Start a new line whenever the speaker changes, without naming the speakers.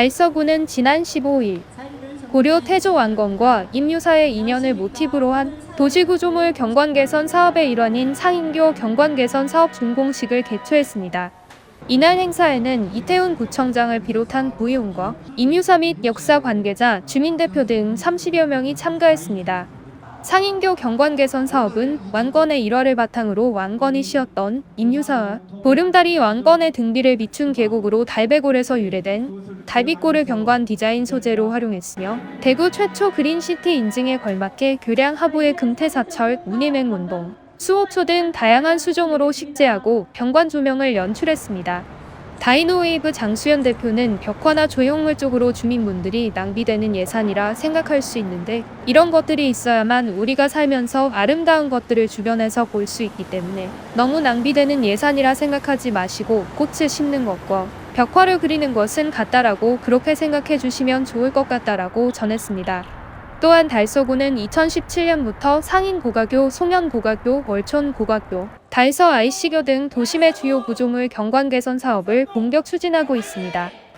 달서구는 지난 15일 고려 태조 왕건과 임유사의 인연을 모티브로 한 도시구조물 경관 개선 사업의 일환인 상인교 경관 개선 사업 준공식을 개최했습니다. 이날 행사에는 이태훈 구청장을 비롯한 부의원과 임유사 및 역사 관계자, 주민대표 등 30여 명이 참가했습니다. 상인교 경관 개선 사업은 왕건의 일화를 바탕으로 왕건이 쉬었던 임유사와 보름달이 왕건의 등 뒤를 비춘 계곡으로 달배골에서 유래된 달빛골을 경관 디자인 소재로 활용했으며 대구 최초 그린시티 인증에 걸맞게 교량 하부의 금태사철, 운임행운동, 수호초 등 다양한 수종으로 식재하고 경관 조명을 연출했습니다. 다이노웨이브 장수연 대표는 벽화나 조형물 쪽으로 주민분들이 낭비되는 예산이라 생각할 수 있는데 이런 것들이 있어야만 우리가 살면서 아름다운 것들을 주변에서 볼 수 있기 때문에 너무 낭비되는 예산이라 생각하지 마시고 꽃을 심는 것과 벽화를 그리는 것은 같다라고 그렇게 생각해 주시면 좋을 것 같다라고 전했습니다. 또한 달서구는 2017년부터 상인 고가교, 송현 고가교, 월촌 고가교, 달서 IC교 등 도심의 주요 구조물 경관 개선 사업을 본격 추진하고 있습니다. 네,